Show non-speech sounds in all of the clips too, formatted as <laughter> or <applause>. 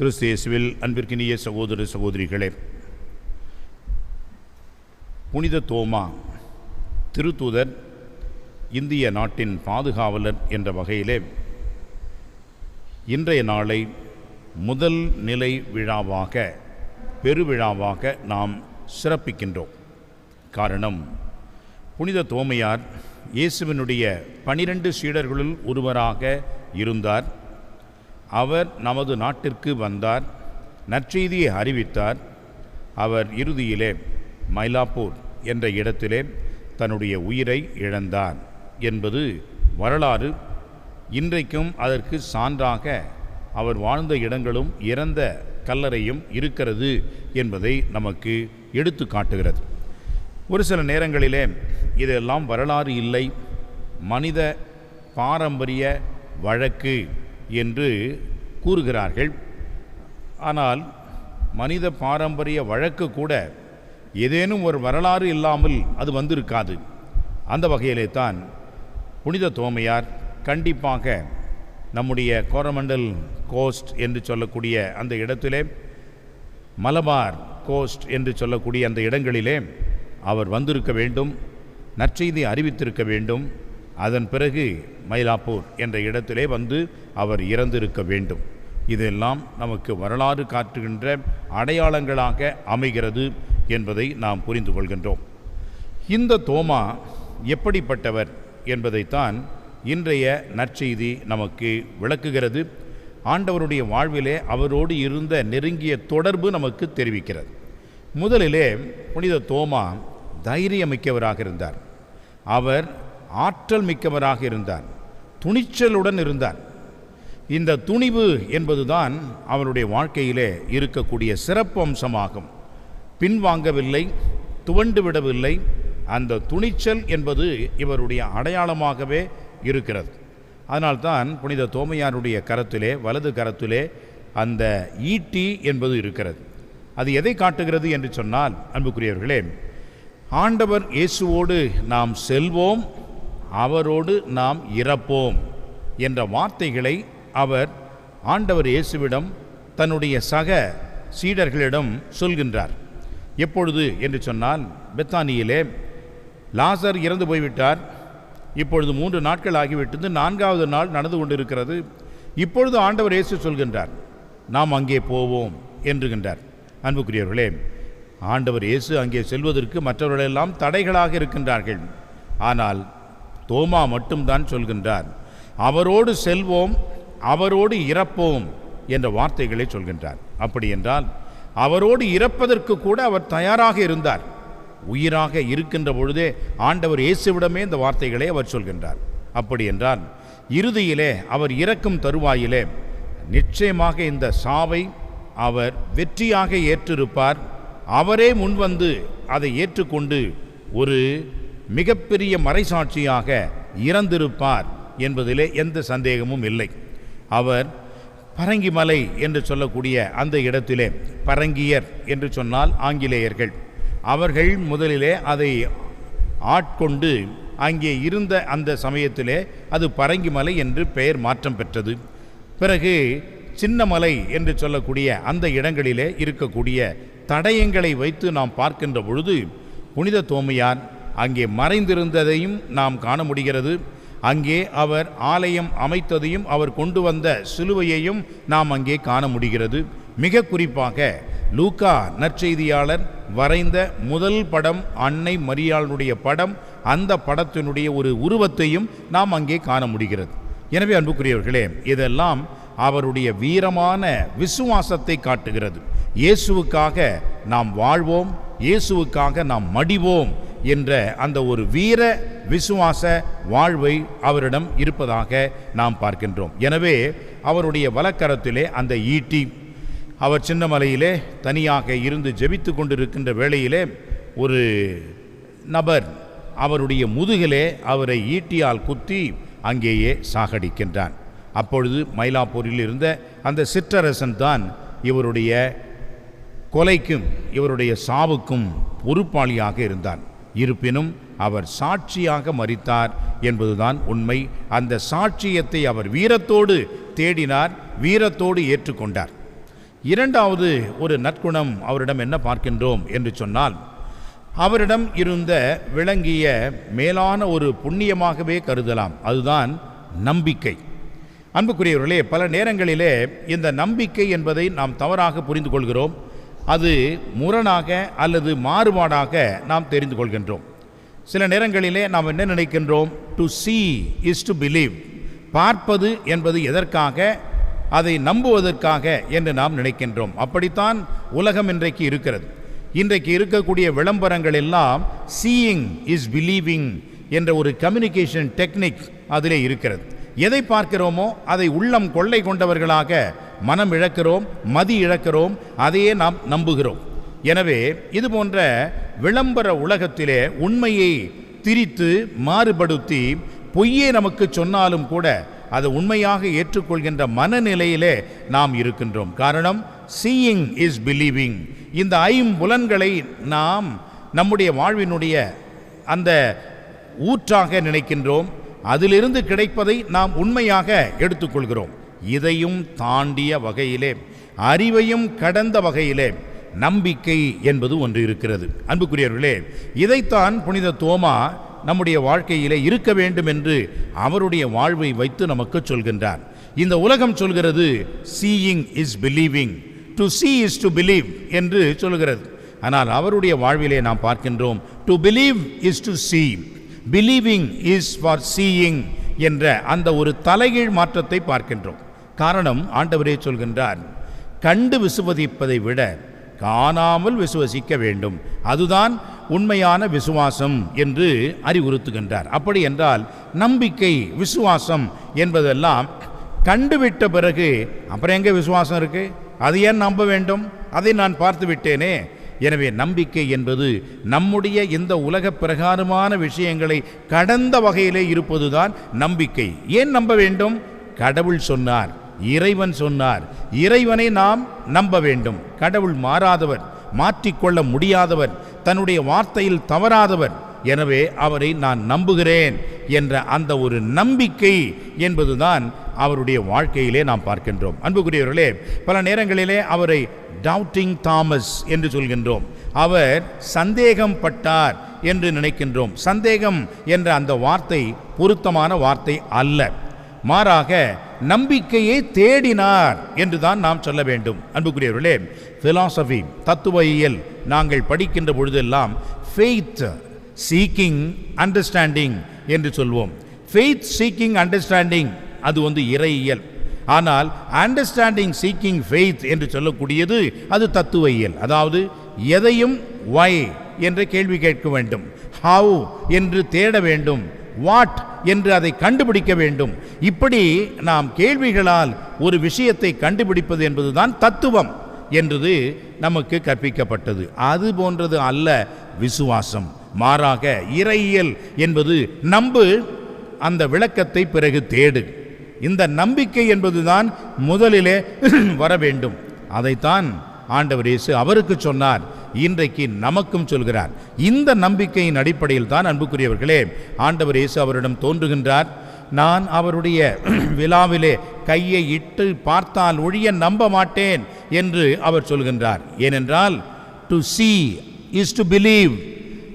கிறிஸ்து இயேசுவில் அன்பிற்கினிய சகோதர சகோதரிகளே புனித தோமா திருத்தூதர் இந்திய நாட்டின் பாதுகாவலர் என்ற வகையிலே இன்றைய நாளை முதல் நிலை விழாவாக பெருவிழாவாக நாம் சிறப்பிக்கின்றோம். காரணம் புனித தோமையார் இயேசுவினுடைய பனிரெண்டு சீடர்களுள் ஒருவராக இருந்தார். அவர் நமது நாட்டிற்கு வந்தார் நற்செய்தியை அறிவித்தார். அவர் இறுதியிலே மயிலாப்பூர் என்ற இடத்திலே தன்னுடைய உயிரை இழந்தார் என்பது வரலாறு. இன்றைக்கும் அதற்கு சான்றாக அவர் வாழ்ந்த இடங்களும் இறந்த கல்லறையும் இருக்கிறது என்பதை நமக்கு எடுத்து காட்டுகிறது. ஒரு சில நேரங்களிலே இதெல்லாம் வரலாறு இல்லை. மனித பாரம்பரிய வழக்கு என்று கூறுகிறார்கள். ஆனால் மனித பாரம்பரிய வழக்கு கூட ஏதேனும் ஒரு வரலாறு இல்லாமல் அது வந்திருக்காது. அந்த வகையிலே தான் புனித தோமையார் கண்டிப்பாக நம்முடைய கோரமண்டல் கோஸ்ட் என்று சொல்லக்கூடிய அந்த இடத்திலே மலபார் கோஸ்ட் என்று சொல்லக்கூடிய அந்த இடங்களிலே அவர் வந்திருக்க வேண்டும் நற்செய்தி அறிவித்திருக்க வேண்டும். அதன் பிறகு மயிலாப்பூர் என்ற இடத்திலே வந்து அவர் இறந்திருக்க வேண்டும். இதெல்லாம் நமக்கு வரலாறு காட்டுகின்ற அடையாளங்களாக அமைகிறது என்பதை நாம் புரிந்து கொள்கின்றோம். இந்த தோமா எப்படிப்பட்டவர் என்பதைத்தான் இன்றைய நற்செய்தி நமக்கு விளக்குகிறது. ஆண்டவருடைய வாழ்விலே அவரோடு இருந்த நெருங்கிய தொடர்பு நமக்கு தெரிவிக்கிறது. முதலிலே புனித தோமா தைரியமிக்கவராக இருந்தார். அவர் ஆற்றல் மிக்கவராக இருந்தார். துணிச்சலுடன் இருந்தார். இந்த துணிவு என்பதுதான் அவருடைய வாழ்க்கையிலே இருக்கக்கூடிய சிறப்பு அம்சமாகும் பின்வாங்கவில்லை துவண்டு விடவில்லை அந்த துணிச்சல் என்பது இவருடைய அடையாளமாகவே இருக்கிறது. அதனால்தான் புனித தோமையாருடைய கரத்திலே வலது கரத்திலே அந்த ஈட்டி என்பது இருக்கிறது. அது எதை காட்டுகிறது என்று சொன்னால் அன்புக்குரியவர்களே ஆண்டவர் இயேசுவோடு நாம் செல்வோம் அவரோடு நாம் இறப்போம் என்ற வார்த்தைகளை அவர் ஆண்டவர் இயேசுவிடம் தன்னுடைய சக சீடர்களிடம் சொல்கின்றார். எப்பொழுது? என்று சொன்னால் பெத்தானியிலே லாசர் இறந்து போய்விட்டார். இப்பொழுது மூன்று நாட்கள் ஆகிவிட்டது. நான்காவது நாள் நடந்து கொண்டிருக்கிறது. இப்பொழுது ஆண்டவர் இயேசு சொல்கின்றார். நாம் அங்கே போவோம் என்றுகின்றார். அன்புக்குரியவர்களே ஆண்டவர் இயேசு அங்கே செல்வதற்கு மற்றவர்களெல்லாம் தடைகளாக இருக்கின்றார்கள். ஆனால் தோமா மட்டும்தான் சொல்கின்றார். அவரோடு செல்வோம் அவரோடு இறப்போம் என்ற வார்த்தைகளை சொல்கின்றார். அப்படி என்றால் அவரோடு இறப்பதற்கு கூட அவர் தயாராக இருந்தார். உயிராக இருக்கின்ற பொழுதே ஆண்டவர் இயேசுவிடமே இந்த வார்த்தைகளை அவர் சொல்கின்றார். அப்படி என்றால் இறுதியிலே அவர் இறக்கும் தருவாயிலே நிச்சயமாக இந்த சாவை அவர் வெற்றியாக ஏற்றிருப்பார். அவரே முன்வந்து அதை ஏற்றுக்கொண்டு ஒரு மிகப்பெரிய மறைசாட்சியாக இறந்திருப்பார் என்பதிலே எந்த சந்தேகமும் இல்லை. அவர் பரங்கிமலை என்று சொல்லக்கூடிய அந்த இடத்திலே பரங்கியர் என்று சொன்னால் ஆங்கிலேயர்கள். அவர்கள் முதலிலே அதை ஆட்கொண்டு அங்கே இருந்த அந்த சமயத்திலே அது பரங்கிமலை என்று பெயர் மாற்றம் பெற்றது. பிறகு சின்னமலை என்று சொல்லக்கூடிய அந்த இடங்களிலே இருக்கக்கூடிய தடயங்களை வைத்து நாம் பார்க்கின்ற பொழுது புனித தோமையார் அங்கே மறைந்திருந்ததையும் நாம் காண முடிகிறது. அங்கே அவர் ஆலயம் அமைத்ததையும் அவர் கொண்டு வந்த சிலுவையையும் நாம் அங்கே காண முடிகிறது. மிக குறிப்பாக லூகா நற்செய்தியாளர் வரைந்த முதல் படம் அன்னை மரியாளுடைய படம் அந்த படத்தினுடைய ஒரு உருவத்தையும் நாம் அங்கே காண முடிகிறது. எனவே அன்புக்குரியவர்களே இதெல்லாம் அவருடைய வீரமான விசுவாசத்தை காட்டுகிறது. இயேசுவுக்காக நாம் வாழ்வோம் இயேசுவுக்காக நாம் மடிவோம் என்ற அந்த ஒரு வீர விசுவாச வாழ்வை அவரிடம் இருப்பதாக நாம் பார்க்கின்றோம். எனவே அவருடைய வலக்கரத்திலே அந்த ஈட்டி அவர் சின்னமலையிலே தனியாக இருந்து ஜெபித்து கொண்டிருக்கின்ற வேளையிலே ஒரு நபர் அவருடைய முதுகிலே அவரை ஈட்டியால் குத்தி அங்கேயே சாகடிக்கின்றான். அப்பொழுது மயிலாப்பூரில் இருந்த அந்த சிற்றரசன் தான் இவருடைய கொலைக்கும் இவருடைய சாவுக்கும் பொறுப்பாளியாக இருந்தான். இருப்பினும் அவர் சாட்சியாக மறித்தார் என்பதுதான் உண்மை. அந்த சாட்சியத்தை அவர் வீரத்தோடு தேடினார் வீரத்தோடு ஏற்றுக்கொண்டார். இரண்டாவது ஒரு நற்குணம் அவரிடம் என்ன பார்க்கின்றோம் என்று சொன்னால் அவரிடம் இருந்த விளங்கிய மேலான ஒரு புண்ணியமாகவே கருதலாம். அதுதான் நம்பிக்கை. அன்புக்குரியவர்களே பல நேரங்களிலே இந்த நம்பிக்கை என்பதை நாம் தவறாக புரிந்து கொள்கிறோம். அது முரணாக அல்லது மாறுபாடாக நாம் தெரிந்து கொள்கின்றோம் சில நேரங்களிலே நாம் என்ன நினைக்கின்றோம்? To see is to believe பார்ப்பது என்பது எதற்காக? அதை நம்புவதற்காக என்று நாம் நினைக்கின்றோம். அப்படித்தான் உலகம் இன்றைக்கு இருக்கிறது. இன்றைக்கு இருக்கக்கூடிய விளம்பரங்கள் எல்லாம் சீயிங் இஸ் பிலீவிங் என்ற ஒரு கம்யூனிகேஷன் டெக்னிக் அதிலே இருக்கிறது. எதை பார்க்கிறோமோ அதை உள்ளம் கொள்ளை கொண்டவர்களாக மனம் இழக்கிறோம் மதி இழக்கிறோம் அதையே நாம் நம்புகிறோம். எனவே இது போன்ற விளம்பர உலகத்திலே உண்மையை திரித்து மாறுபடுத்தி பொய்யே நமக்கு சொன்னாலும் கூட அது உண்மையாக ஏற்றுக்கொள்கின்ற மனநிலையிலே நாம் இருக்கின்றோம். காரணம் சீயிங் இஸ் பிலீவிங் இந்த ஐம்புலன்களை நாம் நம்முடைய வாழ்வினுடைய அந்த ஊற்றாக நினைக்கின்றோம். அதிலிருந்து கிடைப்பதை நாம் உண்மையாக எடுத்துக்கொள்கிறோம். இதையும் தாண்டிய வகையிலே அறிவையும் கடந்த வகையிலே நம்பிக்கை என்பது ஒன்று இருக்கிறது. அன்புக்குரியவர்களே இதைத்தான் புனித தோமா நம்முடைய வாழ்க்கையிலே இருக்க வேண்டும் என்று அவருடைய வாழ்வை வைத்து நமக்கு சொல்கின்றார் இந்த உலகம் சொல்கிறது seeing is believing to see is to believe என்று சொல்கிறது. ஆனால் அவருடைய வாழ்விலே நாம் பார்க்கின்றோம் to believe is to see believing is for seeing என்ற அந்த ஒரு தலைகீழ் மாற்றத்தை பார்க்கின்றோம். காரணம் ஆண்டவரே சொல்கின்றார் கண்டு விசுவதிப்பதை விட காணாமல் விசுவசிக்க வேண்டும். அதுதான் உண்மையான விசுவாசம் என்று அறிவுறுத்துகின்றார். அப்படி என்றால் நம்பிக்கை விசுவாசம் என்பதெல்லாம் கண்டுவிட்ட பிறகு அப்புறம் எங்கே விசுவாசம் இருக்கு? அது ஏன் நம்ப வேண்டும்? அதை நான் பார்த்து விட்டேனே. எனவே நம்பிக்கை என்பது நம்முடைய இந்த உலக பிரகாரமான விஷயங்களை கடந்த வகையிலே இருப்பதுதான் நம்பிக்கை. ஏன் நம்ப வேண்டும்? கடவுள் சொன்னார். இறைவன் சொன்னார். இறைவனை நாம் நம்ப வேண்டும். கடவுள் மாறாதவர் மாற்றிக்கொள்ள முடியாதவர் தன்னுடைய வார்த்தையில் தவறாதவர். எனவே அவரை நான் நம்புகிறேன் என்ற அந்த ஒரு நம்பிக்கை என்பதுதான் அவருடைய வாழ்க்கையிலே நாம் பார்க்கின்றோம். அன்புக்குரியவர்களே பல நேரங்களிலே அவரை டவுட்டிங் தாமஸ் என்று சொல்கின்றோம். அவர் சந்தேகம் பட்டார் என்று நினைக்கின்றோம். சந்தேகம் என்ற அந்த வார்த்தை பொருத்தமான வார்த்தை அல்ல. மாறாக நம்பிக்கையை தேடினார் என்றுதான் நாம் சொல்ல வேண்டும். அன்புக்குரியவர்களே பிலாசபி தத்துவயியல் நாங்கள் படிக்கின்ற பொழுதெல்லாம் ஃபெய்த் சீக்கிங் அண்டர்ஸ்டாண்டிங் என்று சொல்வோம். ஃபெய்த் சீக்கிங் அண்டர்ஸ்டாண்டிங் அது வந்து இறையியல். ஆனால் அண்டர்ஸ்டாண்டிங் சீக்கிங் ஃபெய்த் என்று சொல்லக்கூடியது அது தத்துவயியல். அதாவது எதையும் வை என்ற கேள்வி கேட்க வேண்டும். ஹவு என்று தேட வேண்டும். வாட் என்று அதை கண்டுபிடிக்க வேண்டும். இப்படி நாம் கேள்விகளால் ஒரு விஷயத்தை கண்டுபிடிப்பது என்பதுதான் தத்துவம் என்றது நமக்கு கற்பிக்கப்பட்டது. அது போன்றது அல்ல விசுவாசம். மாறாக இறையியல் என்பது நம்பு அந்த விளக்கத்தை பிறகு தேடு. இந்த நம்பிக்கை என்பதுதான் முதலிலே <clears throat> வர வேண்டும். அதைத்தான் ஆண்டவர் இயேசு அவருக்கு சொன்னார். இன்றைக்கு நமக்கும் சொல்கிறார். இந்த நம்பிக்கையின் அடிப்படையில் தான் அன்புக்குரியவர்களே ஆண்டவர் இயேசு அவரிடம் தோன்றுகின்றார். நான் அவருடைய <clears throat> விழாவிலே கையை இட்டு பார்த்தால் ஒழிய நம்ப மாட்டேன் என்று அவர் சொல்கின்றார். ஏனென்றால் to see is to believe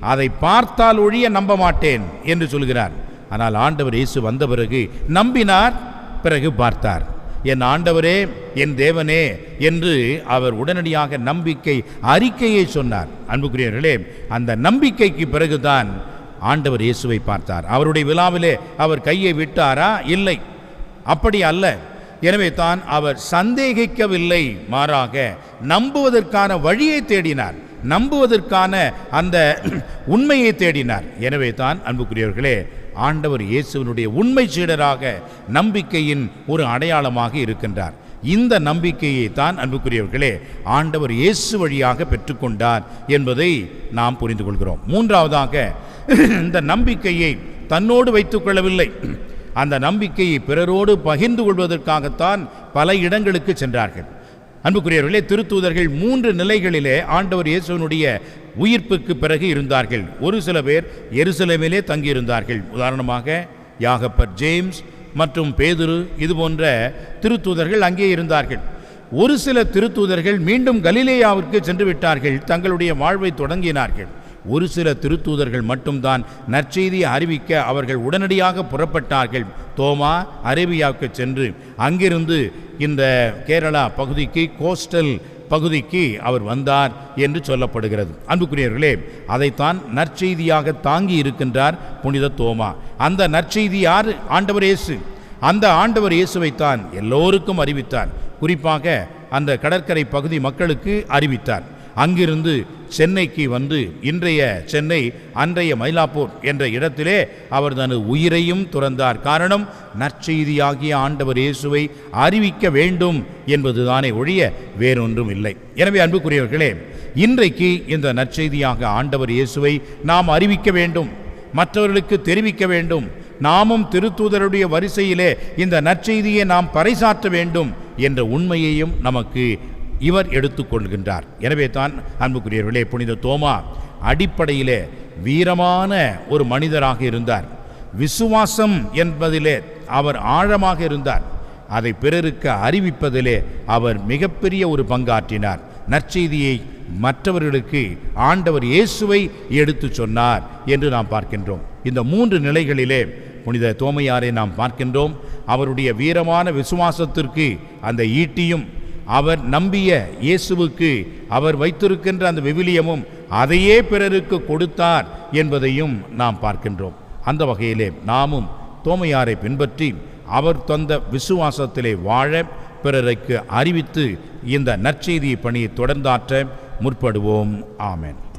அதை பார்த்தால் ஒழிய நம்ப மாட்டேன் என்று சொல்கிறார். ஆனால் ஆண்டவர் இயேசு வந்த பிறகு நம்பினார் பிறகு பார்த்தார். என் ஆண்டவரே என் தேவனே என்று அவர் உடனடியாக நம்பிக்கை அறிக்கையை சொன்னார். அன்புக்குரியவர்களே அந்த நம்பிக்கைக்கு பிறகுதான் ஆண்டவர் இயேசுவை பார்த்தார். அவருடைய விழாவிலே அவர் கையை விட்டாரா? இல்லை. அப்படி அல்ல. எனவே தான் அவர் சந்தேகிக்கவில்லை. மாறாக நம்புவதற்கான வழியை தேடினார். நம்புவதற்கான அந்த உண்மையை தேடினார். எனவே தான் அன்புக்குரியவர்களே ஆண்டவர் இயேசுவினுடைய உண்மை சீடராக நம்பிக்கையின் ஒரு அடையாளமாக இருக்கின்றார். இந்த நம்பிக்கையை தான் அன்புக்குரியவர்களே ஆண்டவர் இயேசு வழியாக பெற்றுக்கொண்டார் என்பதை நாம் புரிந்து கொள்கிறோம். மூன்றாவதாக இந்த நம்பிக்கையை தன்னோடு வைத்துக்கொள்ளவில்லை அந்த நம்பிக்கையை பிறரோடு பகிர்ந்து கொள்வதற்காகத்தான் பல இடங்களுக்கு சென்றார்கள். அன்புக்குரியவர்களே திருத்தூதர்கள் மூன்று நிலைகளிலே ஆண்டவர் இயேசுவனுடைய உயிர்ப்புக்கு பிறகு இருந்தார்கள். ஒரு சில பேர் எருசலேமிலே தங்கியிருந்தார்கள். உதாரணமாக யாகப்பர் ஜேம்ஸ் மற்றும் பேதுரு இது போன்ற திருத்தூதர்கள் அங்கே இருந்தார்கள். ஒரு சில திருத்தூதர்கள் மீண்டும் கலிலேயாவிற்கு சென்று விட்டார்கள். தங்களுடைய வாழ்வை தொடங்கினார்கள். ஒரு சில திருத்தூதர்கள் மட்டும்தான் நற்செய்தியை அறிவிக்க அவர்கள் உடனடியாக புறப்பட்டார்கள். தோமா அரேபியாவுக்கு சென்று அங்கிருந்து இந்த கேரளா பகுதிக்கு கோஸ்டல் பகுதிக்கு அவர் வந்தார் என்று சொல்லப்படுகிறது. அன்புக்குரியவர்களே அதைத்தான் நற்செய்தியாக தாங்கி இருக்கின்றார் புனித தோமா. அந்த நற்செய்தி யார்? ஆண்டவர் இயேசு. அந்த ஆண்டவர் இயேசுவைத்தான் எல்லோருக்கும் அறிவித்தார். குறிப்பாக அந்த கடற்கரை பகுதி மக்களுக்கு அறிவித்தார். அங்கிருந்து சென்னைக்கு வந்து இன்றைய சென்னை அன்றைய மயிலாப்பூர் என்ற இடத்திலே அவர் தனது உயிரையும் துறந்தார். காரணம் நற்செய்தியாகிய ஆண்டவர் இயேசுவை அறிவிக்க வேண்டும் என்பதுதானே ஒழிய வேறொன்றும் இல்லை. எனவே அன்புக்குரியவர்களே இன்றைக்கு இந்த நற்செய்தியாக ஆண்டவர் இயேசுவை நாம் அறிவிக்க வேண்டும் மற்றவர்களுக்கு தெரிவிக்க வேண்டும் நாமும் திருத்தூதருடைய வரிசையிலே இந்த நற்செய்தியை நாம் பறைசாற்ற வேண்டும் என்ற உண்மையையும் நமக்கு இவர் எடுத்துக்கொள்கின்றார். எனவே தான் அன்புக்குரியவர்களே புனித தோமா அடிப்படையிலே வீரமான ஒரு மனிதராக இருந்தார். விசுவாசம் என்பதிலே அவர் ஆழமாக இருந்தார். அதை பிறருக்கு அறிவிப்பதிலே அவர் மிகப்பெரிய ஒரு பங்காற்றினார். நற்செய்தியை மற்றவர்களுக்கு ஆண்டவர் இயேசுவை எடுத்து சொன்னார் என்று நாம் பார்க்கின்றோம். இந்த மூன்று நிலைகளிலே புனித தோமையாரை நாம் பார்க்கின்றோம். அவருடைய வீரமான விசுவாசத்திற்கு அந்த ஈட்டியும் அவர் நம்பிய இயேசுவுக்கு அவர் வைத்திருக்கின்ற அந்த விவிலியமும் அதையே பிறருக்கு கொடுத்தார் என்பதையும் நாம் பார்க்கின்றோம். அந்த வகையிலே நாமும் தோமையாரை பின்பற்றி அவர் தந்த விசுவாசத்திலே வாழ பிறருக்கு அறிவித்து இந்த நற்செய்தி பணியை தொடர்ந்தாற்ற முற்படுவோம். ஆமேன்.